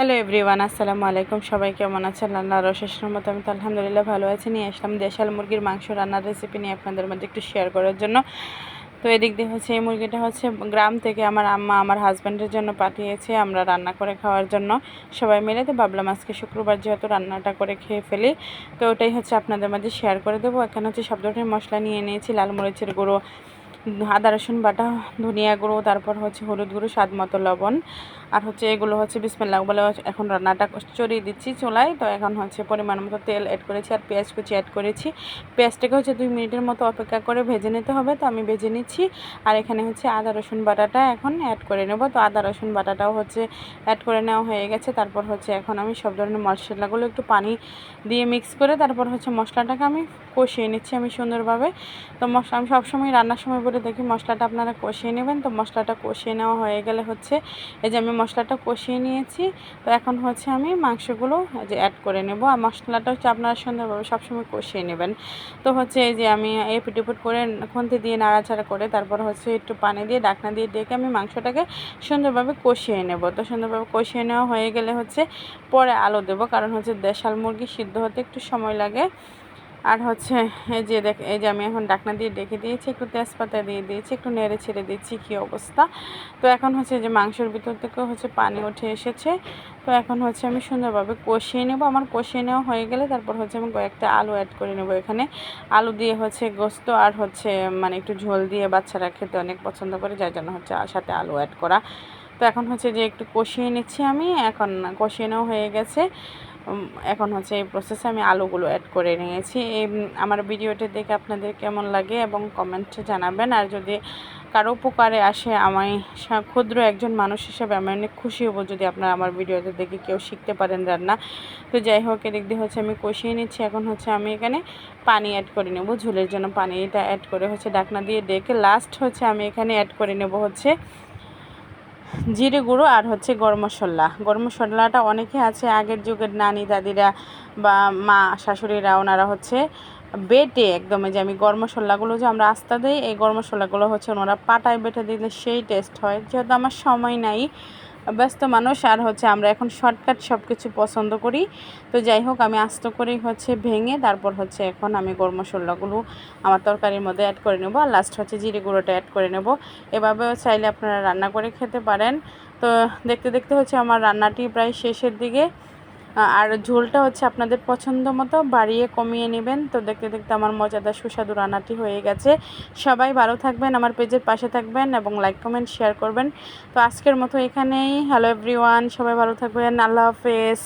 Hello everyone আসসালামু আলাইকুম। সবাই কেমন আছেন? আল্লাহ রশেষের মতো আমি তো আলহামদুলিল্লাহ ভালো আছি। নিয়ে আসলাম দেশাল মুরগির মাংস রান্নার রেসিপি নিয়ে আপনাদের মধ্যে একটু শেয়ার করার জন্য। তো এদিক দিয়ে হচ্ছে এই মুরগিটা হচ্ছে গ্রাম থেকে আমার আম্মা আমার হাজব্যান্ডের জন্য পাঠিয়েছে আমরা রান্না করে খাওয়ার জন্য। সবাই মিলে তো ভাবলাম আজকে শুক্রবার যেহেতু রান্নাটা করে খেয়ে ফেলি, তো ওটাই হচ্ছে আপনাদের মধ্যে শেয়ার করে দেবো। এখানে হচ্ছে সব ধরনের মশলা নিয়ে নিয়েছি, লাল মরিচের গুঁড়ো, আদা রসুন বাটা, ধনিয়া গুঁড়ো, তারপর হচ্ছে হলুদ গুঁড়ো, স্বাদ মতো লবণ। আর হচ্ছে এগুলো হচ্ছে বিসমিল্লা বলে এখন রান্নাটা চড়িয়ে দিচ্ছি চুলায়। তো এখন হচ্ছে পরিমাণ মতো তেল অ্যাড করেছি আর পেঁয়াজ কুচি অ্যাড করেছি। পেঁয়াজটাকে হচ্ছে দুই মিনিটের মতো অপেক্ষা করে ভেজে নিতে হবে। তো আমি ভেজে নিচ্ছি। আর এখানে হচ্ছে আদা, রসুন বাটাটা এখন অ্যাড করে নেব। তো আদা, রসুন বাটাটাও হচ্ছে অ্যাড করে নেওয়া হয়ে গেছে। তারপর হচ্ছে এখন আমি সব ধরনের মশলাগুলো একটু পানি দিয়ে মিক্স করে তারপর হচ্ছে মশলাটাকে আমি কষিয়ে নিচ্ছি আমি সুন্দরভাবে। তো মশলা আমি সবসময় রান্নার সময় বলে দেখি মশলাটা আপনারা কষিয়ে নেবেন। তো মশলাটা কষিয়ে নেওয়া হয়ে গেলে হচ্ছে এই যে আমি মশলাটা কষিয়ে নিয়েছি। তো এখন হচ্ছে আমি মাংসগুলো যে অ্যাড করে নেব। আর মশলাটা হচ্ছে আপনারা সুন্দরভাবে সবসময় কষিয়ে নেবেন। তো হচ্ছে এই যে আমি এপিট এপিট করে খুন্তি দিয়ে নাড়াচাড়া করে তারপর হচ্ছে একটু পানি দিয়ে ডাকনা দিয়ে ডেকে আমি মাংসটাকে সুন্দরভাবে কষিয়ে নেব। তো সুন্দরভাবে কষিয়ে নেওয়া হয়ে গেলে হচ্ছে পরে আলু দেবো। কারণ হচ্ছে দেশাল মুরগি সিদ্ধ হতে একটু সময় লাগে। আর হচ্ছে এই যে দেখ, এই যে আমি এখন ডাকনা দিয়ে ডেকে দিয়েছি, একটু তেজপাতা দিয়ে দিয়েছি, একটু নেড়ে ছেড়ে দিচ্ছি, কী অবস্থা? তো এখন হচ্ছে যে মাংসের ভিতর থেকে হচ্ছে পানি উঠে এসেছে। তো এখন হচ্ছে আমি সুন্দরভাবে কষিয়ে নেব। আমার কষিয়ে নেওয়া হয়ে গেলে তারপর হচ্ছে আমি কয়েকটা আলু অ্যাড করে নেব এখানে। আলু দিয়ে হচ্ছে গোস্ত আর হচ্ছে মানে একটু ঝোল দিয়ে বাচ্চারা খেতে অনেক পছন্দ করে, যার জন্য হচ্ছে সাথে আলু অ্যাড করা। তো এখন হচ্ছে যে একটু কষিয়ে নিচ্ছি আমি। এখন কষিয়ে নেওয়া হয়ে গেছে। এখন হচ্ছে এই প্রসেসে আমি আলুগুলো অ্যাড করে নিয়েছি। এই আমার ভিডিওটি দেখে আপনাদের কেমন লাগে এবং কমেন্টে জানাবেন। আর যদি কারও উপকারে আসে, আমি ক্ষুদ্র একজন মানুষ হিসেবে আমি অনেক খুশি হব যদি আপনারা আমার ভিডিওতে দেখে কেউ শিখতে পারেন রান্না। তো যাই হোক, এদিক দিয়ে হচ্ছে আমি কষিয়ে নিচ্ছি। এখন হচ্ছে আমি এখানে পানি অ্যাড করে নেব। ঝুলের জন্য পানিটা অ্যাড করে হচ্ছে ডাকনা দিয়ে ডেকে লাস্ট হচ্ছে আমি এখানে অ্যাড করে নেব হচ্ছে জিরে গুঁড়ো আর হচ্ছে গরম মশলা। গরম মশলাটা অনেকে আছে আগের যুগের নানি দাদিরা বা মা শাশুড়িরা ওনারা হচ্ছে বেটে একদম যে আমি গরম মশলাগুলো যে আমরা আস্তা দিই, এই গরম মশলাগুলো হচ্ছে ওনারা পাটায় বেটে দিলে সেই টেস্ট হয়। যেহেতু আমার সময় নাই ব্যস্ত মানুষ, আর হচ্ছে আমরা এখন শর্টকাট সব কিছু পছন্দ করি। তো যাই হোক, আমি আস্ত করেই হচ্ছে ভেঙে তারপর হচ্ছে এখন আমি মশলাগুলো আমার তরকারির মধ্যে অ্যাড করে নেব। আর লাস্ট হচ্ছে জিরে গুঁড়োটা অ্যাড করে নেব। এভাবেও চাইলে আপনারা রান্না করে খেতে পারেন। তো দেখতে দেখতে হচ্ছে আমার রান্নাটি প্রায় শেষের দিকে। আর ঝোলটা হচ্ছে আপনাদের পছন্দ মতো, বাড়িয়ে কমিয়ে নেবেন। তো দেখতে দেখতে আমার মজাদার সুস্বাদু রান্নাটি হয়ে গেছে। সবাই ভালো থাকবেন, আমার পেজের পাশে থাকবেন এবং লাইক কমেন্ট শেয়ার করবেন। তো আজকের মতো এখানেই। হ্যালো এভরিওয়ান সবাই ভালো থাকবেন। আল্লাহ হাফেজ।